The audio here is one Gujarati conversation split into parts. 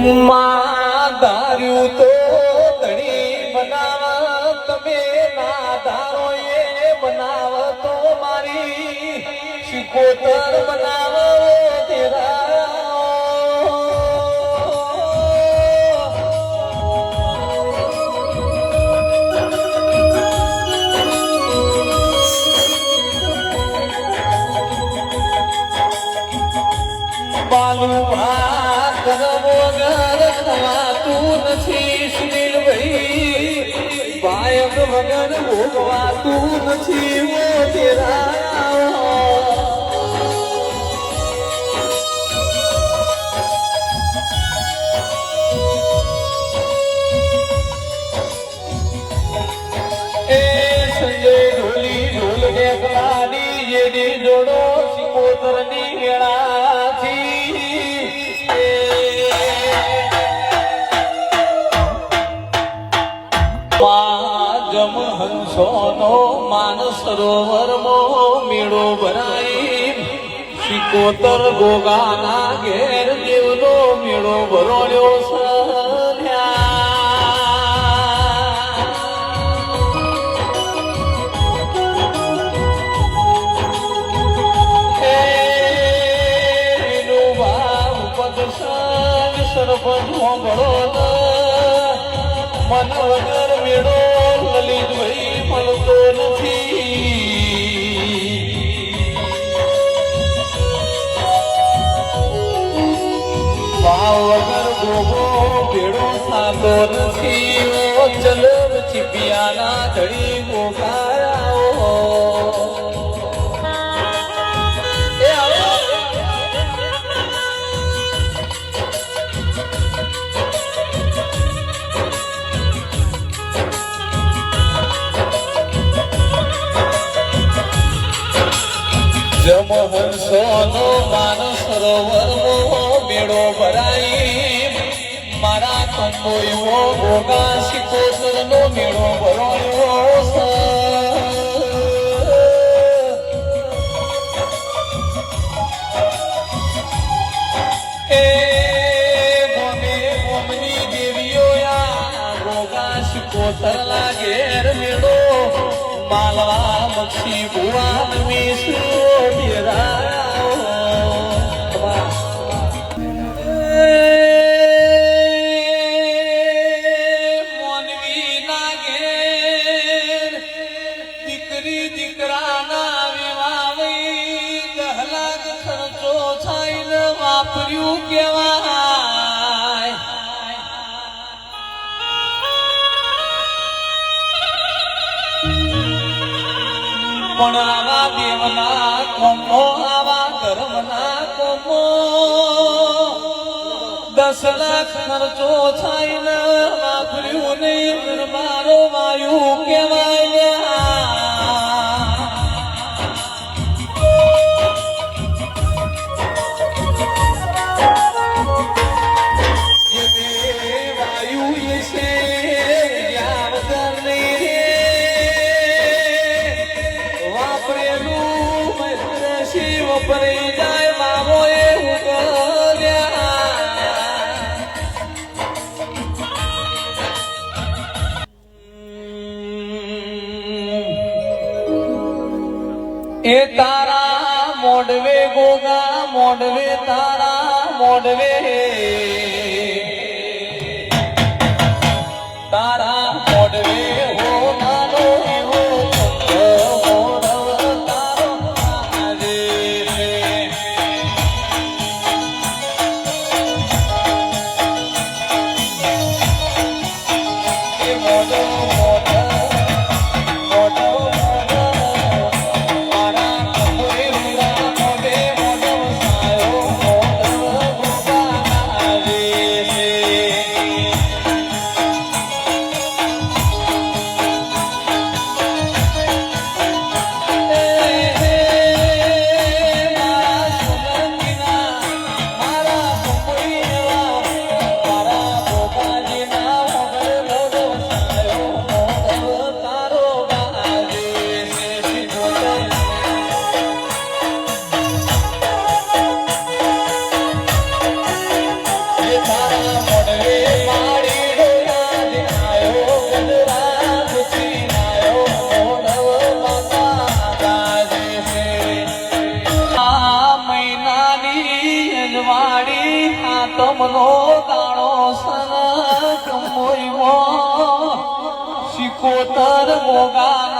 માં તો ધણી બનાવ તમે ના ધારો મારી. શિકોતર બનાવ વગર ભોગવાતું નથી ઓ તેરા સરોવરમો મેળો ભરાઈ. સિકોતર ગોગાના ઘેર દેવનો મેળો ભરોડ્યો મન વગર મેળો લલિતભાઈ મળતો નથી. વગર ગોગો ભેડો સાતો નથી ઓ ચલમ ચીપિયાના ધડી ગોગાયા જમહંસોનો માન સરોવરનો મેળો ભરાઈ. મારા કંબોઈઓ ભોગા શિકોતરનો મેળો ભરાયો શિકોતર લાગેર મેળો માલવા મક્ષી ભુવા વિષ્ણુ કોમો આવા કર્મના કોમો. દસ લાખ ખર્ચો થાય ને વાપર્યું નહીં મારો વાયુ કેવાય એ તારા મોડવે ગોગા મોડવે તારા મોડવે આતમનો દાણો સન કમોઈમાં શિકોતર મોગાના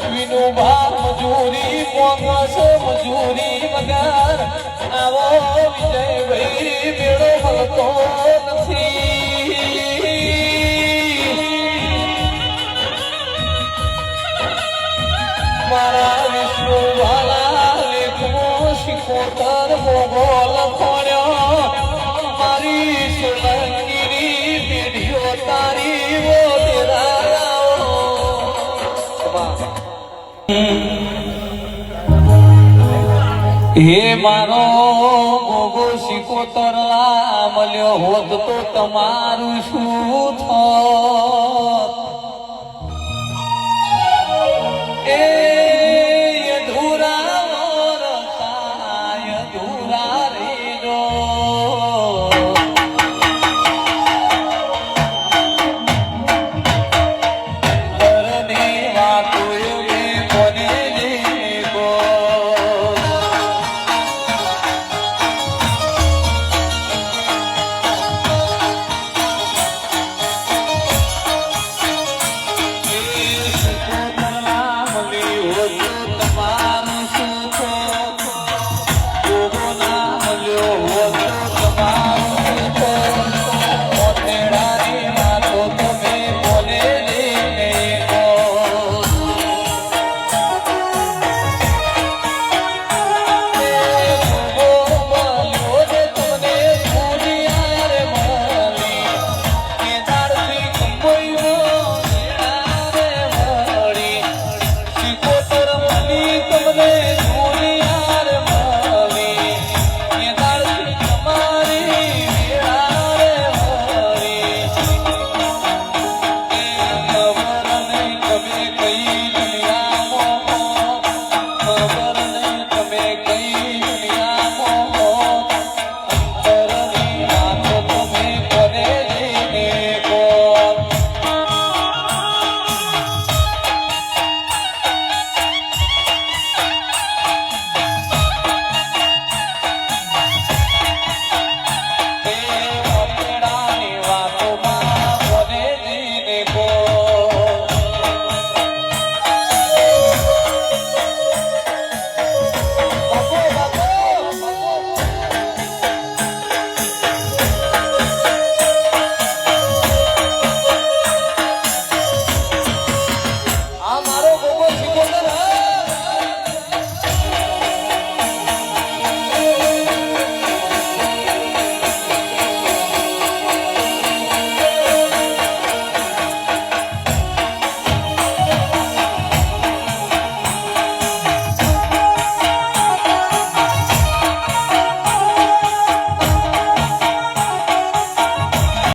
વિનુભા મજૂરી મોંઘસ મજૂરી વગર. આવો વિજયભાઈ, મેળો મળતો નથી. મારા વિષ્ણુ વાલા લેખો શિકોતર મોગો લખોડ્યો હે મારો ગોગો શિકોતર મળ્યો હોત તો તમારું શું થોત?